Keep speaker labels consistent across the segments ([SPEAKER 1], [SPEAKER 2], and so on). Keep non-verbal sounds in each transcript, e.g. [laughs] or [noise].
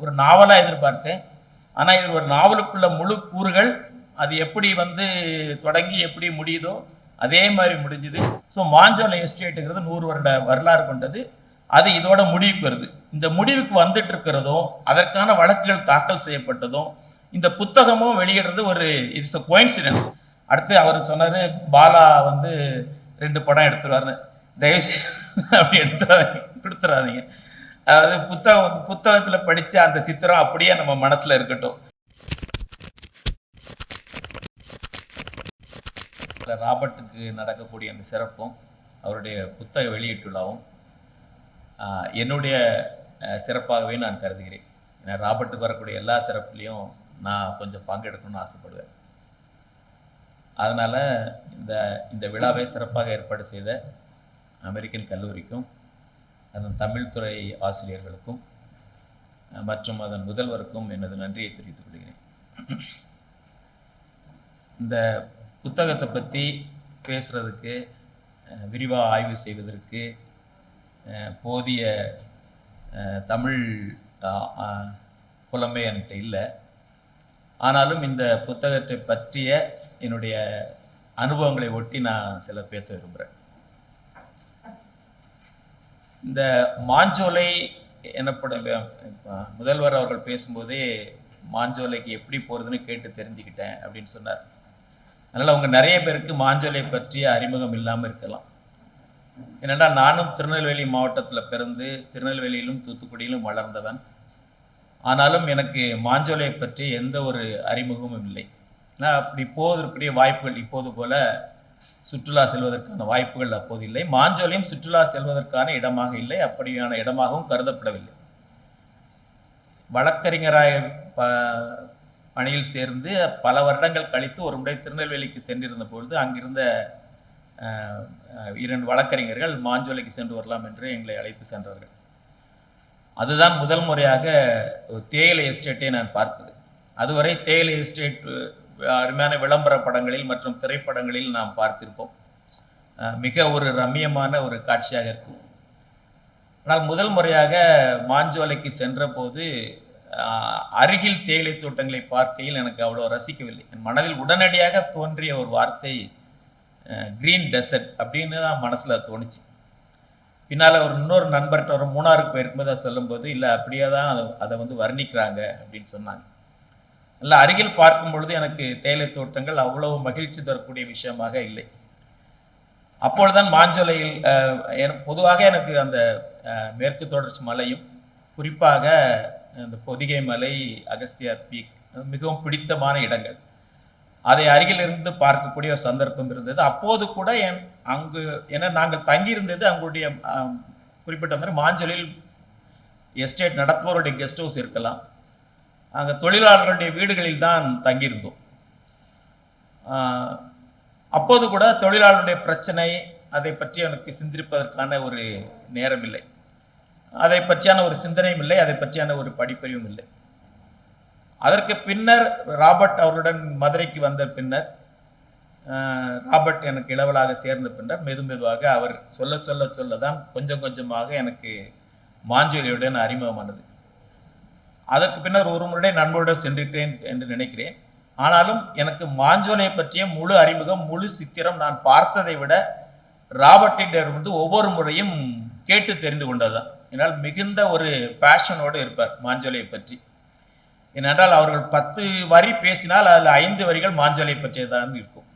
[SPEAKER 1] ஒரு நாவலாக எதிர்பார்த்தேன். ஆனால் இது ஒரு நாவலுக்குள்ள முழு கூறுகள் அது எப்படி வந்து தொடங்கி எப்படி முடியுதோ அதே மாதிரி முடிஞ்சுது. ஸோ மாஞ்சோலை எஸ்டேட்டுங்கிறது நூறு வருட வரலாறு கொண்டது. அது இதோட முடிவுக்கு வருது. இந்த முடிவுக்கு வந்துட்டு இருக்கிறதும் அதற்கான வழக்குகள் தாக்கல் செய்யப்பட்டதும் இந்த புத்தகமும் வெளியிடுறது ஒரு இட்ஸ் அ கோயின்சிடன்ஸ் அடுத்து அவர் சொன்னார் பாலா வந்து ரெண்டு படம் எடுத்துருவாருன்னு. தயவுசெய்து [laughs] அப்படி எடுத்துறாதீங்க கொடுத்துறாதீங்க. அதாவது புத்தகம் புத்தகத்துல படிச்ச அந்த சித்திரம் அப்படியே நம்ம மனசுல இருக்கட்டும். ராபர்ட்டுக்கு நடக்கக்கூடிய அந்த சிறப்பும் அவருடைய புத்தக வெளியீட்டுள்ளாவும் என்னுடைய சிறப்பாகவே நான் கருதுகிறேன். ஏன்னா ராபர்ட்டுக்கு வரக்கூடிய எல்லா சிறப்புலேயும் நான் கொஞ்சம் பங்கெடுக்கணும்னு ஆசைப்படுவேன். அதனால் இந்த இந்த விழாவை சிறப்பாக ஏற்பாடு செய்த அமெரிக்கன் கல்லூரிக்கும் அதன் தமிழ் துறை ஆசிரியர்களுக்கும் மற்றும் அதன் முதல்வருக்கும் எனது நன்றியை தெரிவித்துக் கொள்கிறேன். இந்த புத்தகத்தை பற்றி பேசுகிறதுக்கு விரிவாக ஆய்வு செய்வதற்கு போதிய தமிழ் புலமை என்கிட்ட இல்லை. ஆனாலும் இந்த புத்தகத்தை பற்றிய என்னுடைய அனுபவங்களை ஒட்டி நான் சில பேச விரும்புகிறேன் இந்த மாஞ்சோலை எனப்படும் முதல்வர் அவர்கள் பேசும்போதே மாஞ்சோலைக்கு எப்படி போகிறதுன்னு கேட்டு தெரிஞ்சுக்கிட்டேன் அப்படின்னு சொன்னார். அதனால் அவங்க நிறைய பேருக்கு மாஞ்சோலை பற்றிய அறிமுகம் இல்லாமல் இருக்கலாம். என்னென்னா நானும் திருநெல்வேலி மாவட்டத்தில் பிறந்து திருநெல்வேலியிலும் தூத்துக்குடியிலும் வளர்ந்தவன். ஆனாலும் எனக்கு மாஞ்சோலை பற்றி எந்த ஒரு அறிமுகமும் இல்லை. ஏன்னா அப்படி போவதற்குரிய வாய்ப்புகள் இப்போது போல சுற்றுலா செல்வதற்கான வாய்ப்புகள் அப்போது இல்லை. மாஞ்சோலையும் சுற்றுலா செல்வதற்கான இடமாக இல்லை. அப்படியான இடமாகவும் கருதப்படவில்லை. வழக்கறிஞராய ப பணியில் சேர்ந்து பல வருடங்கள் கழித்து ஒரு முறை திருநெல்வேலிக்கு சென்றிருந்த பொழுது அங்கிருந்த இரண்டு வழக்கறிஞர்கள் மாஞ்சோலைக்கு சென்று வரலாம் என்று எங்களை அழைத்து சென்றார்கள். அதுதான் முதல் முறையாக ஒரு தேயிலை எஸ்டேட்டை நான் பார்த்தது. அதுவரை தேயிலை எஸ்டேட் அருமையான விளம்பர படங்களில் மற்றும் திரைப்படங்களில் நாம் பார்த்திருப்போம். மிக ஒரு ரம்மியமான ஒரு காட்சியாக இருக்கும். ஆனால் முதல் முறையாக மாஞ்சோலைக்கு சென்றபோது அருகில் தேயிலை தோட்டங்களை பார்க்கையில் எனக்கு அவ்வளோ ரசிக்கவில்லை. என் மனதில் உடனடியாக தோன்றிய ஒரு வார்த்தை கிரீன் டெசர்ட் அப்படின்னு தான் மனசில் தோணுச்சு. பின்னால் ஒரு இன்னொரு நண்பர்கிட்ட ஒரு மூணாருக்கு போயிருக்கும்போது அதை சொல்லும்போது இல்லை அப்படியே தான் அதை அதை வந்து வர்ணிக்கிறாங்க அப்படின்னு சொன்னாங்க. அல்ல அருகில் பார்க்கும் பொழுது எனக்கு தேயிலை தோட்டங்கள் அவ்வளவு மகிழ்ச்சி தரக்கூடிய விஷயமாக இல்லை. அப்பொழுதுதான் மாஞ்சோலையில் பொதுவாக எனக்கு அந்த மேற்கு தொடர்ச்சி மலையும் குறிப்பாக அந்த பொதிகை மலை அகஸ்தியார் பீக் மிகவும் பிடித்தமான இடங்கள். அதை அருகில் இருந்து பார்க்கக்கூடிய ஒரு சந்தர்ப்பம் இருந்தது. அப்போது கூட என் அங்கு ஏன்னா நாங்கள் தங்கியிருந்தது அங்குடைய குறிப்பிட்ட மாதிரி மாஞ்சொலில் எஸ்டேட் நடத்துபவருடைய கெஸ்ட் ஹவுஸ் இருக்கலாம். அங்கே தொழிலாளர்களுடைய வீடுகளில் தான் தங்கியிருந்தோம். அப்போது கூட தொழிலாளருடைய பிரச்சனை அதை பற்றி எனக்கு சிந்திப்பதற்கான ஒரு நேரம் இல்லை அதை பற்றியான ஒரு சிந்தனையும் இல்லை அதை பற்றியான ஒரு படிப்பறிவும் இல்லை. அதற்கு பின்னர் ராபர்ட் அவருடன் மதுரைக்கு வந்த பின்னர் ராபர்ட் எனக்கு இளவலாக சேர்ந்த பின்னர் மெது மெதுவாக அவர் சொல்ல சொல்ல சொல்ல தான் கொஞ்சம் கொஞ்சமாக எனக்கு மாஞ்சோலியுடன் அறிமுகமானது. அதற்கு பின்னர் ஒரு முறை நண்பருடன் சென்றிருக்கிறேன் என்று நினைக்கிறேன். ஆனாலும் எனக்கு மாஞ்சோலை பற்றிய முழு அறிமுகம் முழு சித்திரம் நான் பார்த்ததை விட ராபர்ட்டிடம் வந்து ஒவ்வொரு முறையும் கேட்டு தெரிந்து கொண்டதுதான். என்னால் மிகுந்த ஒரு பேஷனோடு இருப்பார் மாஞ்சோலையை பற்றி. ஏனென்றால் அவர்கள் பத்து வரி பேசினால் அதில் ஐந்து வரிகள் மாஞ்சோலை பற்றியதான் இருக்கும்.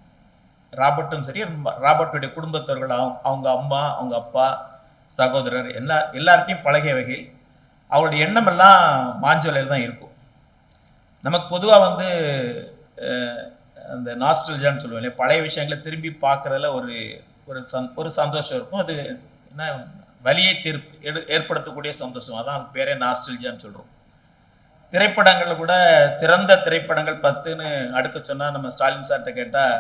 [SPEAKER 1] ராபர்ட்டும் சரி ராபர்ட்டுடைய குடும்பத்தவர்கள் அவங்க அவங்க அம்மா அவங்க அப்பா சகோதரர் எல்லா எல்லார்ட்டையும் பழகிய வகையில் அவருடைய எண்ணமெல்லாம் மாஞ்சோலையில் தான் இருக்கும். நமக்கு பொதுவாக வந்து அந்த நாஸ்ட்ரல்ஜான்னு சொல்லுவோம் இல்லையா? பழைய விஷயங்களை திரும்பி பார்க்குறதுல ஒரு ஒரு சந் ஒரு சந்தோஷம் இருக்கும். அது என்ன வலியை தீர்ப்பு எடு ஏற்படுத்தக்கூடிய சந்தோஷம். அதான் அது பேரே நாஸ்டல்ஜான்னு சொல்கிறோம் திரைப்படங்கள் கூட சிறந்த திரைப்படங்கள் பத்துன்னு அடுக்க சொன்னால் நம்ம ஸ்டாலின் சார்கிட்ட கேட்டால்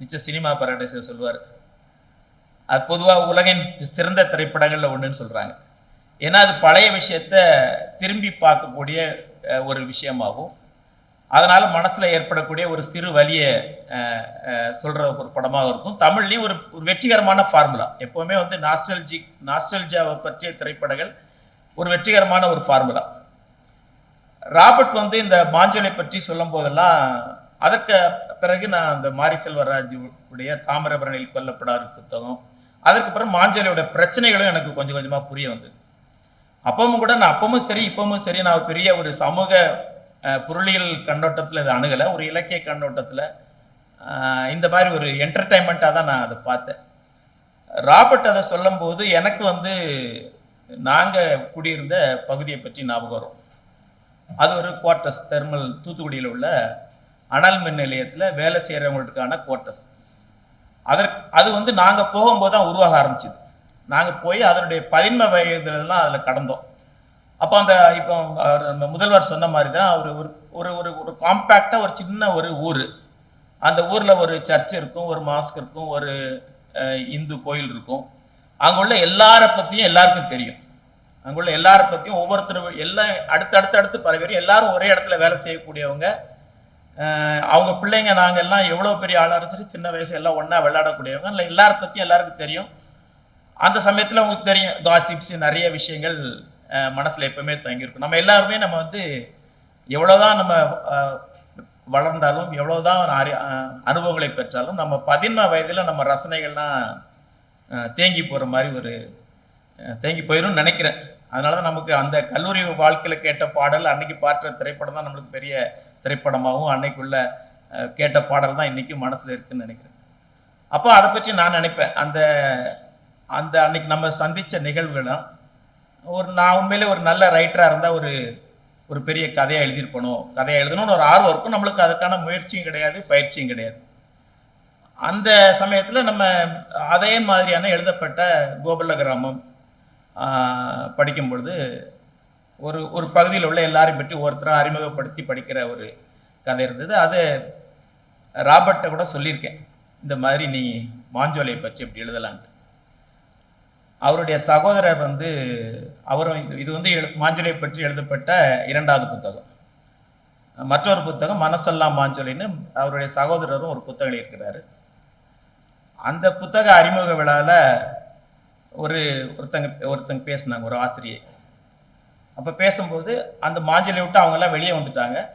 [SPEAKER 1] நிச்சயம் சினிமா பரடைசர் சொல்லுவார். அது பொதுவாக உலகின் சிறந்த திரைப்படங்களில் ஒன்றுன்னு சொல்கிறாங்க ஏன்னா அது பழைய விஷயத்த திரும்பி பார்க்கக்கூடிய ஒரு விஷயமாகும். அதனால் மனசில் ஏற்படக்கூடிய ஒரு சிறு வலியை சொல்கிற ஒரு படமாக இருக்கும். தமிழ்லையும் ஒரு ஒரு வெற்றிகரமான ஃபார்முலா. எப்போவுமே வந்து நாஸ்டல்ஜிக் நாஸ்டல்ஜாவை பற்றிய திரைப்படங்கள் ஒரு வெற்றிகரமான ஒரு ஃபார்முலா. ராபர்ட் வந்து இந்த மாஞ்சோலை பற்றி சொல்லும் போதெல்லாம் அதற்கு பிறகு நான் அந்த மாரி செல்வராஜ் உடைய தாமிரபரணியில் கொல்லப்படாத புத்தகம் அதற்கு பிறகு மாஞ்சோலியோட பிரச்சனைகளும் எனக்கு கொஞ்சம் கொஞ்சமாக புரிய வந்தது. அப்பவும் கூட நான் அப்பவும் சரி இப்பவும் சரி நான் ஒரு பெரிய ஒரு சமூக பொருளியல் கண்ணோட்டத்தில் இதை அணுகலை. ஒரு இலக்கிய கண்ணோட்டத்தில் இந்த மாதிரி ஒரு என்டர்டைன்மெண்ட்டாக தான் நான் அதை பார்த்தேன். ராபர்ட் அதை சொல்லும்போது எனக்கு வந்து நாங்கள் குடியிருந்த பகுதியை பற்றி ஞாபகம் வரும். அது ஒரு குவார்ட்டர்ஸ் தெர்மல் தூத்துக்குடியில் உள்ள அனல் மின் நிலையத்தில் வேலை செய்கிறவங்களுக்கான குவார்ட்டர்ஸ் அதற்கு அது வந்து நாங்கள் போகும்போது தான் உருவாக ஆரம்பிச்சிது. நாங்கள் போய் அதனுடைய பதின்ம வயதுலாம் அதில் கடந்தோம். அப்போ அந்த இப்போ அவர் நம்ம முதல்வர் சொன்ன மாதிரி தான் ஒரு ஒரு ஒரு ஒரு ஒரு காம்பேக்டாக ஒரு சின்ன ஒரு ஊர். அந்த ஊரில் ஒரு சர்ச் இருக்கும் ஒரு மாஸ்க் இருக்கும் ஒரு இந்து கோயில் இருக்கும். அங்குள்ள எல்லார பற்றியும் எல்லாருக்கும் தெரியும். அங்குள்ள எல்லாரை பற்றியும் ஒவ்வொருத்தரும் எல்லாம் அடுத்து அடுத்து அடுத்து பல பேரும் எல்லாரும் ஒரே இடத்துல வேலை செய்யக்கூடியவங்க. அவங்க பிள்ளைங்க நாங்கள் எல்லாம் எவ்வளோ பெரிய ஆளாக இருந்துச்சு சின்ன வயசு எல்லாம் ஒன்றா விளையாடக்கூடியவங்க. இல்லை எல்லாரை பற்றியும் எல்லாருக்கும் தெரியும். அந்த சமயத்தில் உங்களுக்கு தெரியும் காசிப்ஸ் நிறைய விஷயங்கள் மனசில் எப்பவுமே தங்கியிருக்கும் நம்ம எல்லாருமே நம்ம வந்து எவ்வளோதான் நம்ம வளர்ந்தாலும் எவ்வளோதான் அறி அனுபவங்களை பெற்றாலும் நம்ம பதின்ம வயதில் நம்ம ரசனைகள்லாம் தேங்கி போகிற மாதிரி ஒரு தேங்கி போயிடும் நினைக்கிறேன். அதனால தான் நமக்கு அந்த கல்லூரி வாழ்க்கையில் கேட்ட பாடல் அன்னைக்கு பார்த்த திரைப்படம் தான் நம்மளுக்கு பெரிய திரைப்படமாகவும் அன்னைக்குள்ள கேட்ட பாடல் தான் இன்னைக்கும் மனசில் இருக்குன்னு நினைக்கிறேன். அப்போ அதை பற்றி நான் நினைப்பேன். அந்த அந்த அன்னைக்கு நம்ம சந்தித்த நிகழ்வுகளும் ஒரு நான் உண்மையிலே ஒரு நல்ல ரைட்டராக இருந்தால் ஒரு ஒரு பெரிய கதையை எழுதியிருப்பணும். கதையை எழுதணும்னு ஒரு ஆர்வம் இருக்கும். நம்மளுக்கு அதுக்கான முயற்சியும் கிடையாது பயிற்சியும் கிடையாது. அந்த சமயத்தில் நம்ம அதே மாதிரியான எழுதப்பட்ட கோபல்ல கிராமம் படிக்கும் பொழுது ஒரு ஒரு பகுதியில் உள்ள எல்லாரையும் பற்றி ஒருத்தராக அறிமுகப்படுத்தி படிக்கிற ஒரு கதை இருந்தது. அது ராபர்ட்டை கூட சொல்லியிருக்கேன். இந்த மாதிரி நீ மாஞ்சோலையை பற்றி எப்படி எழுதலான்ட்டு. அவருடைய சகோதரர் வந்து அவரும் இது இது வந்து எழு- பற்றி எழுதப்பட்ட இரண்டாவது புத்தகம். மற்றொரு புத்தகம் மனசெல்லாம் மாஞ்சோலைன்னு அவருடைய சகோதரரும் ஒரு புத்தகம் எழுதியிருக்கிறாரு அந்த புத்தக அறிமுக விழாவில் ஒரு ஒருத்தங்க ஒருத்தங்க பேசினாங்க ஒரு ஆசிரியை. அப்போ பேசும்போது அந்த மாஞ்சலை விட்டு அவங்கெல்லாம் வெளியே வந்துட்டாங்க.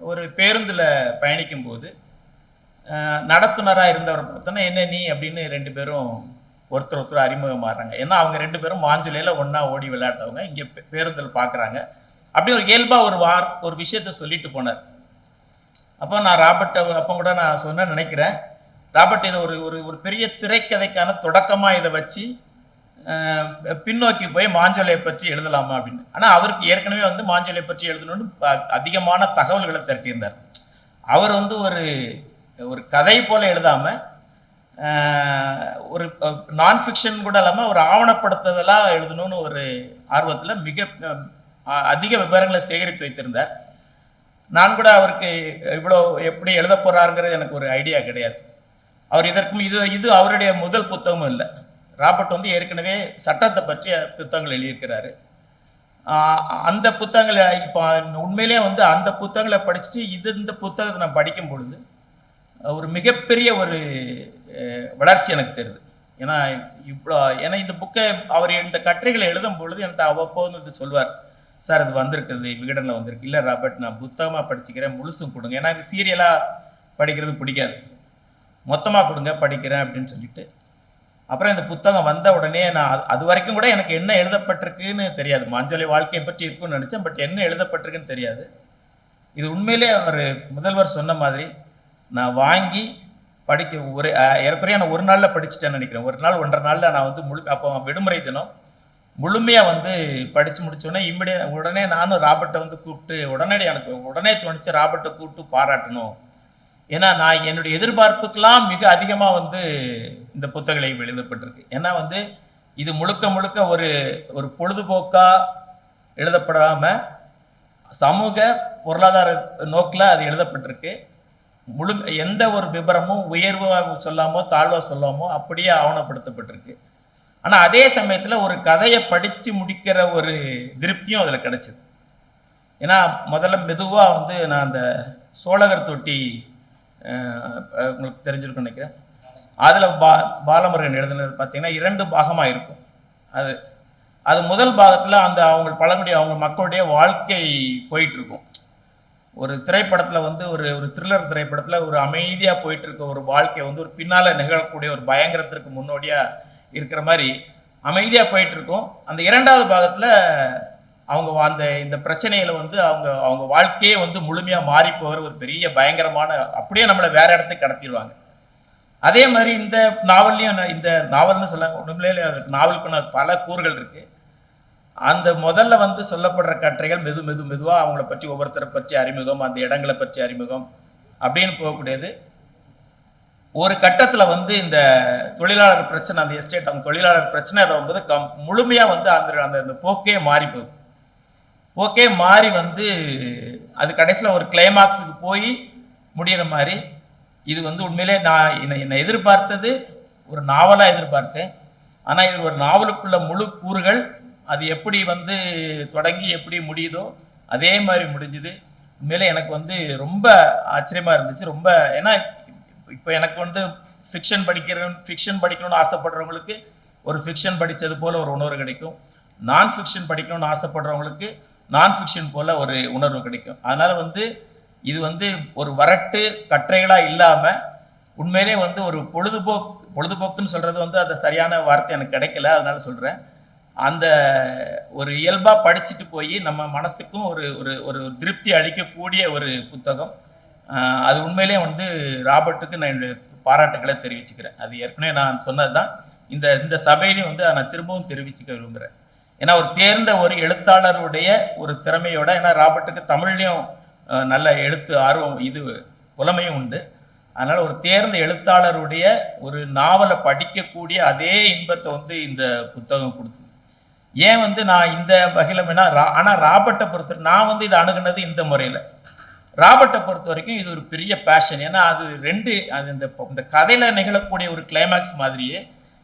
[SPEAKER 1] ஒரு பேருந்தில் பயணிக்கும்போது நடத்துனராக இருந்தவரை பார்த்தோன்னா என்ன நீ? அப்படின்னு ரெண்டு பேரும் ஒருத்தர் ஒருத்தர் அறிமுகமாகறாங்க ஏன்னா அவங்க ரெண்டு பேரும் மாஞ்சலையில் ஒன்றா ஓடி விளையாட்டவங்க இங்கே பேருந்தில் பார்க்குறாங்க அப்படி ஒரு இயல்பாக ஒரு வார் ஒரு விஷயத்த சொல்லிட்டு போனார். அப்போ நான் ராபர்ட்டை அப்போ கூட நான் சொன்ன நினைக்கிறேன். ராபர்ட் இதை ஒரு ஒரு ஒரு பெரிய திரைக்கதைக்கான தொடக்கமாக இதை வச்சு பின்னோக்கி போய் மாஞ்சோலையை பற்றி எழுதலாமா அப்படின்னு. ஆனால் அவருக்கு ஏற்கனவே வந்து மாஞ்சோலையை பற்றி எழுதணும்னு ப- அதிகமான தகவல்களை திரட்டியிருந்தார். அவர் வந்து ஒரு ஒரு கதை போல எழுதாமல் ஒரு நான் ஃபிக்ஷன் கூட இல்லாமல் ஒரு ஆவணப்படுத்துதலாக எழுதணும்னு ஒரு ஆர்வத்தில் மிக அதிக விவரங்களை சேகரித்து வைத்திருந்தார். நான் கூட அவருக்கு இவ்வளோ எப்படி எழுத போகிறாருங்கிறது எனக்கு ஒரு ஐடியா கிடையாது. அவர் இதற்கும் இது இது அவருடைய முதல் புத்தகமும் இல்லை. ராபர்ட் வந்து ஏற்கனவே சட்டத்தை பற்றிய புத்தகங்கள் எழுதியிருக்கிறாரு. அந்த புத்தகங்களை இப்போ உண்மையிலேயே வந்து அந்த புத்தகங்களை படிச்சுட்டு இது இந்த புத்தகத்தை நான் படிக்கும் பொழுது ஒரு மிகப்பெரிய ஒரு வளர்ச்சி எனக்கு தெரியுது. ஏன்னா இவ்வளோ ஏன்னா இந்த புக்கை அவர் இந்த கட்டுரைகளை எழுதும் பொழுது என்கிட்ட அவ்வப்போது இது சொல்வார் சார் இது வந்திருக்குது விகடனில் வந்திருக்கு. இல்லை ராபர்ட் நான் புத்தகமாக படிச்சுக்கிறேன் முழுசும் கொடுங்க. ஏன்னா இது சீரியலாக படிக்கிறது பிடிக்காது. மொத்தமாக கொடுங்க படிக்கிறேன் அப்படின்னு சொல்லிட்டு. அப்புறம் இந்த புத்தகம் வந்த உடனே நான் அது- அது வரைக்கும் கூட எனக்கு என்ன எழுதப்பட்டிருக்குன்னு தெரியாது. மாஞ்சோலை வாழ்க்கையை பற்றி இருக்குன்னு நினச்சேன் பட் என்ன எழுதப்பட்டிருக்குன்னு தெரியாது. இது உண்மையிலே அவர் முதல்வர் சொன்ன மாதிரி நான் வாங்கி படிக்க ஒரு ஏறக்குறைய நான் ஒரு நாளில் படிச்சுட்டேன்னு நினைக்கிறேன். ஒரு நாள் ஒன்றரை நாளில் நான் வந்து முழு அப்போ விடுமுறை தினம் முழுமையாக வந்து படித்து முடித்தோடனே இம்மிடிய உடனே நானும் ராபர்ட்டை வந்து கூப்பிட்டு உடனடி எனக்கு உடனே தோணுச்சு ராபர்ட்டை கூப்பிட்டு பாராட்டணும். ஏன்னா நான் என்னுடைய எதிர்பார்ப்புக்கெல்லாம் மிக அதிகமாக வந்து இந்த புத்தகங்களை எழுதப்பட்டிருக்கு. ஏன்னா வந்து இது முழுக்க முழுக்க ஒரு ஒரு பொழுதுபோக்காக எழுதப்படாமல் சமூக பொருளாதார நோக்கில் அது எழுதப்பட்டிருக்கு. முழு எந்த ஒரு விபரமும் உயர்வாக சொல்லாமோ தாழ்வாக சொல்லாமோ அப்படியே ஆவணப்படுத்தப்பட்டிருக்கு. ஆனால் அதே சமயத்தில் ஒரு கதையை படித்து முடிக்கிற ஒரு திருப்தியும் அதில் கிடச்சிது. ஏன்னா முதல்ல மெதுவாக வந்து நான் அந்த சோழகர் தொட்டி உங்களுக்கு தெரிஞ்சிருக்கும்னு நினைக்கிறேன். அதில் பா பாலமுருகன் எழுதுனது பார்த்தீங்கன்னா இரண்டு பாகமாக இருக்கும். அது அது முதல் பாகத்தில் அந்த அவங்க பழங்குடி அவங்க மக்களுடைய வாழ்க்கை போயிட்டுருக்கும் ஒரு திரைப்படத்துல வந்து ஒரு ஒரு த்ரில்லர் திரைப்படத்துல ஒரு அமைதியா போயிட்டு இருக்க ஒரு வாழ்க்கை வந்து ஒரு பின்னால நிகழக்கூடிய ஒரு பயங்கரத்திற்கு முன்னோடியா இருக்கிற மாதிரி அமைதியா போயிட்டு இருக்கும் அந்த இரண்டாவது பாகத்துல அவங்க அந்த இந்த பிரச்சனையில வந்து அவங்க அவங்க வாழ்க்கையே வந்து முழுமையா மாறி போகிற ஒரு பெரிய பயங்கரமான அப்படியே நம்மளை வேற இடத்துக்கு கடத்திடுவாங்க. அதே மாதிரி இந்த நாவல்லையும் இந்த நாவல்னு சொல்ல உண்மையிலே அதுக்கு நாவலுக்கு நான் பல கூறுகள் இருக்குது அந்த முதல்ல வந்து சொல்லப்படுற கட்டுரைகள் மெது மெது மெதுவாக அவங்கள பற்றி ஒவ்வொருத்தரை பற்றி அறிமுகம் அந்த இடங்களை பற்றி அறிமுகம் அப்படின்னு போகக்கூடியது. ஒரு கட்டத்தில் வந்து இந்த தொழிலாளர் பிரச்சனை அந்த எஸ்டேட் அந்த தொழிலாளர் பிரச்சனை வரும்போது கம் முழுமையாக வந்து அந்த அந்த அந்த போக்கே மாறி போகுது. போக்கே மாறி வந்து அது கடைசியில் ஒரு கிளைமாக்ஸுக்கு போய் முடியிற மாதிரி இது வந்து உண்மையிலே நான் என்னை என்னை எதிர்பார்த்தது ஒரு நாவலாக எதிர்பார்த்தேன். ஆனால் இது ஒரு நாவலுக்குள்ள முழு கூறுகள் அது எப்படி வந்து தொடங்கி எப்படி முடியுதோ அதே மாதிரி முடிஞ்சுது. உண்மையிலே எனக்கு வந்து ரொம்ப ஆச்சரியமாக இருந்துச்சு. ரொம்ப ஏன்னா இப்போ எனக்கு வந்து ஃபிக்ஷன் படிக்கிறேன் ஃபிக்ஷன் படிக்கணும்னு ஆசைப்படுறவங்களுக்கு ஒரு ஃபிக்ஷன் படித்தது போல் ஒரு உணர்வு கிடைக்கும். நான் ஃபிக்ஷன் படிக்கணும்னு ஆசைப்படுறவங்களுக்கு நான் ஃபிக்ஷன் போல் ஒரு உணர்வு கிடைக்கும். அதனால் வந்து இது வந்து ஒரு வரட்டு கற்றைகளாக இல்லாமல் உண்மையிலே வந்து ஒரு பொழுதுபோக்கு பொழுதுபோக்குன்னு சொல்கிறது வந்து அது சரியான வார்த்தை எனக்கு கிடைக்கல. அதனால் சொல்கிறேன் அந்த ஒரு இயல்பாக படிச்சுட்டு போய் நம்ம மனசுக்கும் ஒரு ஒரு ஒரு திருப்தி அளிக்கக்கூடிய ஒரு புத்தகம். அது உண்மையிலே வந்து ராபர்ட்டுக்கு நான் என்னுடைய பாராட்டுகளை தெரிவிச்சுக்கிறேன். அது ஏற்கனவே நான் சொன்னது தான் இந்த இந்த சபையிலையும் வந்து அதை நான் திரும்பவும் தெரிவிச்சுக்க விரும்புகிறேன் ஏன்னா ஒரு தேர்ந்த ஒரு எழுத்தாளருடைய ஒரு திறமையோட ஏன்னா ராபர்ட்டுக்கு தமிழ்லையும் நல்ல எழுத்து ஆர்வம் இது புலமையும் உண்டு. அதனால் ஒரு தேர்ந்த எழுத்தாளருடைய ஒரு நாவலை படிக்கக்கூடிய அதே இன்பத்தை வந்து இந்த புத்தகம் கொடுத்து ஏன் வந்து நான் இந்த வகையில் வேணா ரா- ராபர்ட்டை பொறுத்த நான் வந்து இதை அணுகுனது இந்த முறையில். ராபர்ட்டை பொறுத்த வரைக்கும் இது ஒரு பெரிய பேஷன் ஏன்னா அது ரெண்டு அது இந்த இந்த கதையில் நிகழக்கூடிய ஒரு கிளைமேக்ஸ் மாதிரியே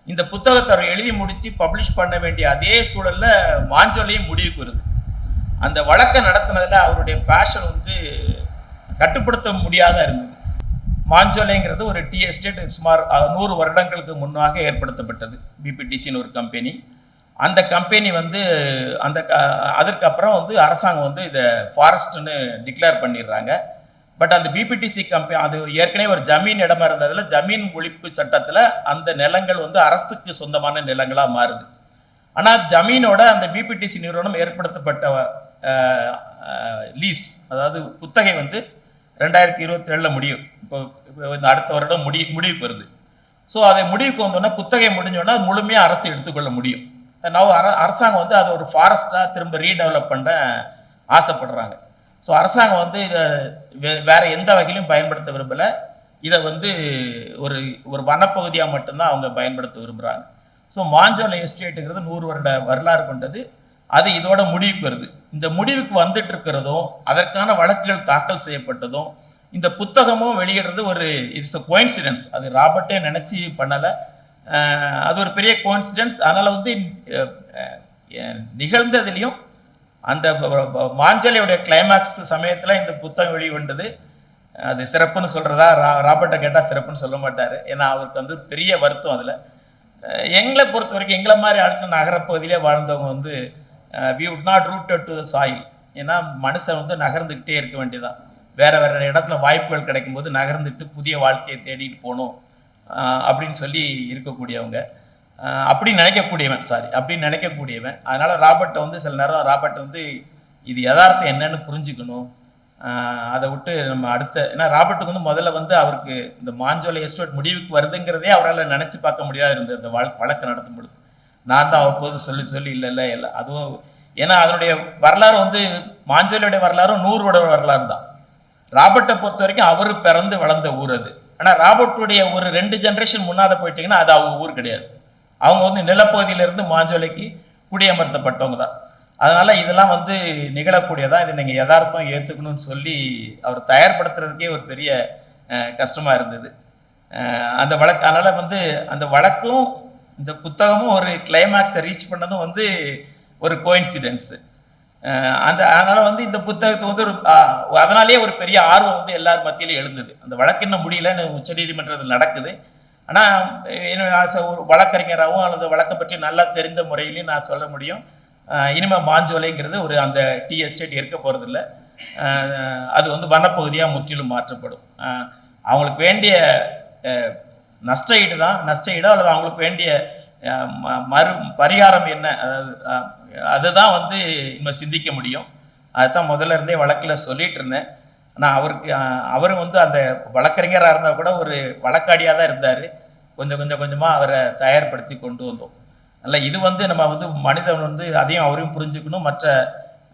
[SPEAKER 1] இந்த புத்தகத்தை அவர் எழுதி முடித்து பப்ளிஷ் பண்ண வேண்டிய அதே சூழலில் மாஞ்சோலையும் முடிவுக்கு வருது அந்த வழக்கை நடத்தினதில் அவருடைய பேஷன் வந்து கட்டுப்படுத்த முடியாத இருந்தது. மாஞ்சோலைங்கிறது ஒரு டி எஸ்டேட் சுமார் நூறு வருடங்களுக்கு முன்னாக ஏற்படுத்தப்பட்டது. பிபிடிசின்னு ஒரு கம்பெனி அந்த கம்பெனி வந்து அந்த க- அதற்கப்புறம் வந்து அரசாங்கம் வந்து இதை ஃபாரஸ்ட்னு டிக்ளேர் பண்ணிடுறாங்க. பட் அந்த பிபிடிசி கம்பெனி அது ஏற்கனவே ஒரு ஜமீன் இடமா இருந்ததில் ஜமீன் ஒழிப்பு சட்டத்தில் அந்த நிலங்கள் வந்து அரசுக்கு சொந்தமான நிலங்களாக மாறுது. ஆனால் ஜமீனோட அந்த பிபிடிசி நிறுவனம் ஏற்படுத்தப்பட்ட லீஸ் அதாவது குத்தகை வந்து ரெண்டாயிரத்தி இருபத்தி ஏழில் முடியும். இப்போ இந்த அடுத்த வருடம் முடி முடிவுக்கு வருது. ஸோ அதை முடிவுக்கு வந்தோன்னா குத்தகை முடிஞ்சோன்னா முழுமையாக அரசு எடுத்துக்கொள்ள முடியும். நவ அர அரசாங்கம் வந்து அதை ஒரு ஃபாரஸ்ட்டாக திரும்ப ரீடெவலப் பண்ண ஆசைப்படுறாங்க. ஸோ அரசாங்கம் வந்து இதை வே- வேற எந்த வகையிலும் பயன்படுத்த விரும்பலை. இதை வந்து ஒரு ஒரு வனப்பகுதியாக மட்டும்தான் அவங்க பயன்படுத்த விரும்புகிறாங்க ஸோ மாஞ்சோலை எஸ்டேட்டுங்கிறது நூறு வருட வரலாறு கொண்டது. அது இதோட முடிவுக்கு வருது. இந்த முடிவுக்கு வந்துட்டு இருக்கிறதும் அதற்கான வழக்குகள் தாக்கல் செய்யப்பட்டதும் இந்த புத்தகமும் வெளியிடுறது ஒரு இட்ஸ் அ கோயின்சிடென்ஸ் அது ராபர்ட்டே நினச்சி பண்ணலை. அது ஒரு பெரிய கோன்சிடென்ஸ் அதனால் வந்து நிகழ்ந்ததுலேயும் அந்த மாஞ்சலையுடைய கிளைமேக்ஸ் சமயத்தில் இந்த புத்தகம் வெளிவந்தது. அது சிறப்புன்னு சொல்கிறதா ரா ராபர்ட்டை கேட்டால் சிறப்புன்னு சொல்ல மாட்டார். ஏன்னா அவருக்கு வந்து பெரிய வருத்தம் அதில். எங்களை பொறுத்த வரைக்கும் எங்களை மாதிரி ஆட்கள் நகரப்பகுதியிலே வாழ்ந்தவங்க வந்து we would not root to the soil ஏன்னா மனுஷன் வந்து நகர்ந்துக்கிட்டே இருக்க வேண்டியதான் வேறு வேறு இடத்துல வாய்ப்புகள் கிடைக்கும்போது நகர்ந்துட்டு புதிய வாழ்க்கையை தேடிட்டு போகணும். அப்படின்னு சொல்லி இருக்கக்கூடியவங்க. அப்படி நினைக்கக்கூடியவன் சாரி அப்படி நினைக்கக்கூடியவன். அதனால ராபர்ட்டை வந்து சில நேரம் ராபர்ட் வந்து இது யதார்த்தம் என்னன்னு புரிஞ்சுக்கணும். அதை விட்டு நம்ம அடுத்த ஏன்னா ராபர்ட்டுக்கு வந்து முதல்ல வந்து அவருக்கு இந்த மாஞ்சோலை எஸ்டேட் முடிவுக்கு வருதுங்கிறதே அவரால் நினச்சி பார்க்க முடியாது இருந்தது இந்த வழக்கு நடத்தும் பொழுது. நான் தான் அவ்வப்போது சொல்லி சொல்லி இல்லை இல்லை இல்லை. அதுவும் ஏன்னா அதனுடைய வரலாறு வந்து மாஞ்சோலையுடைய வரலாறும் நூறோட வரலாறு தான். ராபர்ட்டை பொறுத்த வரைக்கும் அவர் பிறந்து வளர்ந்த ஊர் அது. ஆனால் ராபர்ட்டுடைய ஒரு ரெண்டு ஜென்ரேஷன் முன்னாத போயிட்டீங்கன்னா அது அவங்க ஊர் கிடையாது. அவங்க வந்து நிலப்பகுதியிலேருந்து மாஞ்சோலைக்கு குடியமர்த்தப்பட்டவங்க தான். அதனால் இதெல்லாம் வந்து நிகழக்கூடியதான் இதை நீங்கள் யதார்த்தம் ஏற்றுக்கணும்னு சொல்லி அவர் தயார்படுத்துறதுக்கே ஒரு பெரிய கஷ்டமாக இருந்தது. அந்த வழக்கு அதனால் வந்து அந்த வழக்கும் இந்த புத்தகமும் ஒரு கிளைமேக்ஸை ரீச் பண்ணதும் வந்து ஒரு கோயின்சிடென்ஸு அந்த அதனால வந்து இந்த புத்தகத்தை வந்து ஒரு அதனாலேயே ஒரு பெரிய ஆர்வம் வந்து எல்லார் மத்தியிலும் எழுந்தது. அந்த வழக்கு இன்னும் முடியலன்னு உச்சநீதிமன்றத்தில் நடக்குது. ஆனால் என்னுடைய ஆசை ஒரு வழக்கறிஞராகவும் அல்லது வழக்கை பற்றி நல்லா தெரிந்த முறையிலையும் நான் சொல்ல முடியும். இனிமேல் இனிமே மாஞ்சோலைங்கிறது ஒரு அந்த டி எஸ்டேட் இருக்க போகிறதில்ல அது வந்து வனப்பகுதியாக முற்றிலும் மாற்றப்படும். அவங்களுக்கு வேண்டிய நஷ்ட ஈடு தான் நஷ்ட ஈடோ அல்லது அவங்களுக்கு வேண்டிய மறு பரிகாரம் என்ன? அதாவது அதுதான் வந்து இன்னும் சிந்திக்க முடியும். அதுதான் முதல்ல இருந்தே வழக்கில் சொல்லிட்டு இருந்தேன். ஆனால் அவருக்கு அவரும் வந்து அந்த வழக்கறிஞராக இருந்தால் கூட ஒரு வழக்காடியாக தான் இருந்தார். கொஞ்சம் கொஞ்சம் கொஞ்சமாக அவரை தயார்படுத்தி கொண்டு வந்தோம். இல்லை இது வந்து நம்ம வந்து மனிதன் வந்து அதையும் அவரையும் புரிஞ்சுக்கணும். மற்ற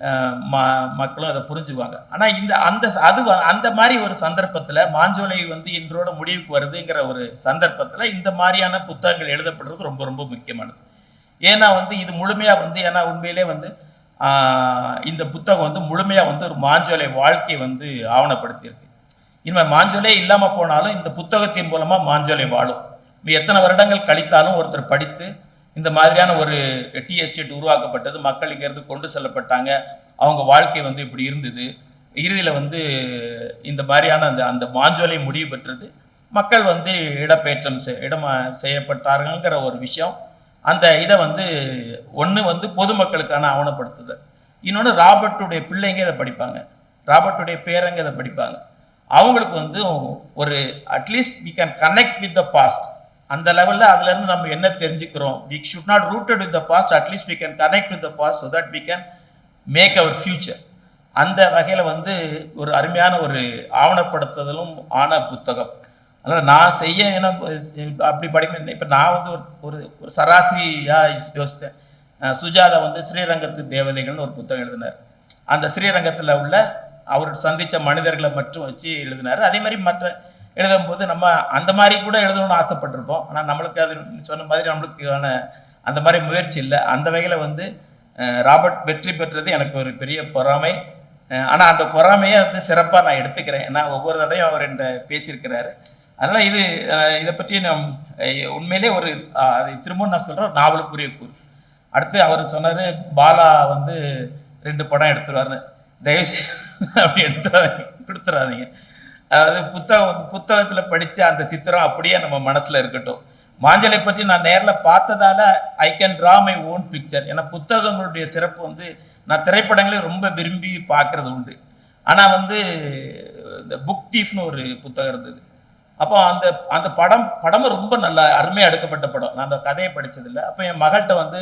[SPEAKER 1] ம- மக்களும் அதை புரிஞ்சுக்குவாங்க. ஆனால் இந்த அந்த அது வ- அந்த மாதிரி ஒரு சந்தர்ப்பத்தில் மாஞ்சோலை வந்து இன்றோட முடிவுக்கு வருதுங்கிற ஒரு சந்தர்ப்பத்தில் இந்த மாதிரியான புத்தகங்கள் எழுதப்படுறது ரொம்ப ரொம்ப முக்கியமானது. ஏன்னா வந்து இது முழுமையாக வந்து ஏன்னா உண்மையிலே வந்து இந்த புத்தகம் வந்து முழுமையாக வந்து ஒரு மாஞ்சோலை வாழ்க்கையை வந்து ஆவணப்படுத்தியிருக்கு. இனிமேல் மாஞ்சோலே இல்லாமல் போனாலும் இந்த புத்தகத்தின் மூலமாக மாஞ்சோலை வாழும். எத்தனை வருடங்கள் கழித்தாலும் ஒருத்தர் படித்து இந்த மாதிரியான ஒரு டி எஸ்டேட் உருவாக்கப்பட்டது. மக்கள் இங்கேருந்து கொண்டு செல்லப்பட்டாங்க. அவங்க வாழ்க்கை வந்து இப்படி இருந்தது. இறுதியில் வந்து இந்த மாதிரியான அந்த அந்த மாஞ்சோலை முடிவு பெற்றது. மக்கள் வந்து இடப்பெயற்றம் செய் செய்யப்பட்டார்கள்ங்கிற ஒரு விஷயம். அந்த இதை வந்து ஒன்று வந்து பொதுமக்களுக்கான ஆவணப்படுத்துதல். இன்னொன்று ராபர்ட்டுடைய பிள்ளைங்க இதை படிப்பாங்க. ராபர்ட்டுடைய பேரங்க இதை படிப்பாங்க. அவங்களுக்கு வந்து ஒரு at least we can connect with the past அந்த லெவலில் அதுலேருந்து நம்ம என்ன தெரிஞ்சுக்கிறோம்? We should not rooted with the past at least we can connect with the past so that we can make our future அந்த வகையில் வந்து ஒரு அருமையான ஒரு ஆவணப்படுத்துதலும் ஆன புத்தகம். அதனால் நான் செய்ய ஏன்னா அப்படி படிக்கணும் இப்போ நான் வந்து ஒரு ஒரு ஒரு சராசரியாக யோசித்தேன். சுஜாதா வந்து ஸ்ரீரங்கத்து தேவதைகள்னு ஒரு புத்தகம் எழுதினார். அந்த ஸ்ரீரங்கத்தில் உள்ள அவர் சந்தித்த மனிதர்களை மட்டும் வச்சு எழுதினார். அதே மாதிரி மற்ற எழுதும்போது நம்ம அந்த மாதிரி கூட எழுதணும்னு ஆசைப்பட்டிருப்போம். ஆனால் நம்மளுக்கு அது சொன்ன மாதிரி நம்மளுக்கான அந்த மாதிரி முயற்சி இல்லை. அந்த வகையில் வந்து ராபர்ட் வெற்றி பெற்றது எனக்கு ஒரு பெரிய பொறாமை. ஆனால் அந்த பொறாமையை வந்து சிறப்பாக நான் எடுத்துக்கிறேன். ஏன்னா ஒவ்வொரு தடையும் அவர் என்ற பேசியிருக்கிறாரு. அதனால் இது இதை பற்றி நம் உண்மையிலே ஒரு அதை திரும்பவும் நான் சொல்கிறேன் நாவலுக்குரிய கூறு. அடுத்து அவர் சொன்னார் பாலா வந்து ரெண்டு படம் எடுத்துருவாருன்னு. தயவுசெய்து [laughs] அப்படி எடுத்துறாதீங்க கொடுத்துறாதீங்க. அதாவது புத்தகம் புத்தகத்தில் படித்த அந்த சித்திரம் அப்படியே நம்ம மனசில் இருக்கட்டும். மாஞ்சலை பற்றி நான் நேரில் பார்த்ததால I can draw my own picture ஏன்னா புத்தகங்களுடைய சிறப்பு வந்து நான் திரைப்படங்களையும் ரொம்ப விரும்பி பார்க்குறது உண்டு. ஆனால் வந்து இந்த புக் டீஃப்னு ஒரு புத்தகம் இருந்தது. அப்போ அந்த அந்த படம் படமும் ரொம்ப நல்லா அருமையாக எடுக்கப்பட்ட படம். நான் அந்த கதையை படித்ததில்ல அப்போ என் மகள்கிட்ட வந்து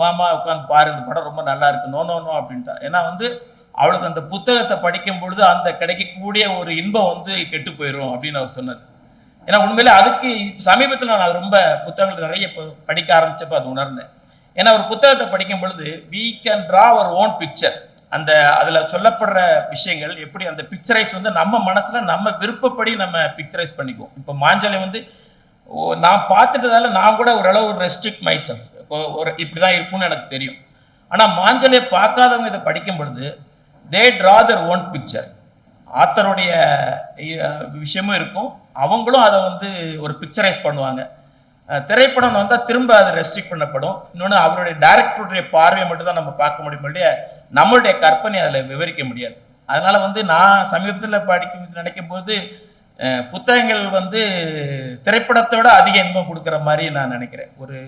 [SPEAKER 1] மாமா உட்காந்து பாரு இந்த படம் ரொம்ப நல்லா இருக்கு. நோ நோ நோ அப்படின்ட்டா. ஏன்னா வந்து அவளுக்கு அந்த புத்தகத்தை படிக்கும் பொழுது அந்த கிடைக்கக்கூடிய ஒரு இன்பம் வந்து கெட்டு போயிடும் அப்படின்னு அவர் சொன்னது ஏன்னா உண்மையிலே அதுக்கு சமீபத்தில் நான் ரொம்ப புத்தகங்கள் நிறைய இப்போ படிக்க ஆரம்பிச்சப்ப அது உணர்ந்தேன். ஏன்னா ஒரு புத்தகத்தை படிக்கும் பொழுது we can draw our own picture அந்த அதில் சொல்லப்படுற விஷயங்கள் எப்படி அந்த பிக்சரைஸ் வந்து நம்ம மனசில் நம்ம விருப்பப்படி நம்ம பிக்சரைஸ் பண்ணிக்குவோம். இப்போ மாஞ்சலை வந்து ஓ, நான் பார்த்துட்டதால நான் கூட ஓரளவு ரெஸ்ட்ரிக்ட் மை செல்ஃப் ஒரு இப்படி தான் இருக்கும்னு எனக்கு தெரியும். ஆனால் மாஞ்சலையை பார்க்காதவங்க இதை படிக்கும் பொழுது they draw their own picture ஆத்தருடைய விஷயமும் இருக்கும். அவங்களும் அதை வந்து ஒரு பிக்சரைஸ் பண்ணுவாங்க. திரைப்படம் வந்தால் திரும்ப அது ரெஸ்ட்ரிக்ட் பண்ணப்படும். இன்னொன்று அவருடைய டைரக்டருடைய பார்வையை மட்டும் தான் நம்ம பார்க்க முடியும் இல்லையா நம்மளுடைய கற்பனை அதில் விவரிக்க முடியாது. அதனால் வந்து நான் சமீபத்தில் படிக்கும் நினைக்கும் போது புத்தகங்கள் வந்து திரைப்படத்தை விட அதிக இன்பம் கொடுக்குற மாதிரி நான் நினைக்கிறேன். ஒரு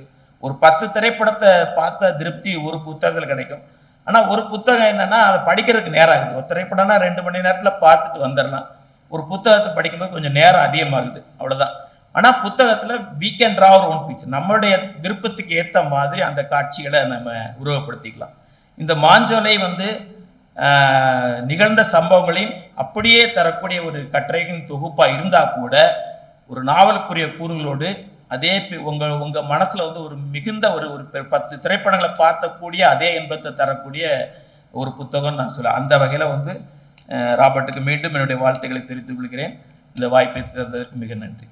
[SPEAKER 1] ஒரு பத்து திரைப்படத்தை பார்த்த திருப்தி ஒரு புத்தகத்தில் கிடைக்கும். ஆனால் ஒரு புத்தகம் என்னன்னா அதை படிக்கிறதுக்கு நேரம் ஆகுது ஒரு திரைப்படம்னா ரெண்டு மணி நேரத்தில் பார்த்துட்டு வந்துடலாம். ஒரு புத்தகத்தை படிக்கும்போது கொஞ்சம் நேரம் அதிகமாகுது. அவ்வளோதான் ஆனால் புத்தகத்தில் we can draw our own நம்மளுடைய விருப்பத்துக்கு ஏற்ற மாதிரி அந்த காட்சிகளை நம்ம உருவப்படுத்திக்கலாம் இந்த மாஞ்சோலை வந்து நிகழ்ந்த சம்பவங்களின் அப்படியே தரக்கூடிய ஒரு கட்டுரைகளின் தொகுப்பாக இருந்தால் கூட ஒரு நாவலுக்குரிய கூறுகளோடு அதே பி- உங்கள் மனசில் வந்து ஒரு மிகுந்த ஒரு ஒரு பெ- பத்து திரைப்படங்களை பார்த்தக்கூடிய அதே இன்பத்தை தரக்கூடிய ஒரு புத்தகம் நான் சொல்ல அந்த வகையில் வந்து ராபர்ட்டுக்கு மீண்டும் என்னுடைய வாழ்த்துக்களை தெரிவித்துக் கொள்கிறேன். இந்த வாய்ப்பை தந்ததற்கு மிக நன்றி.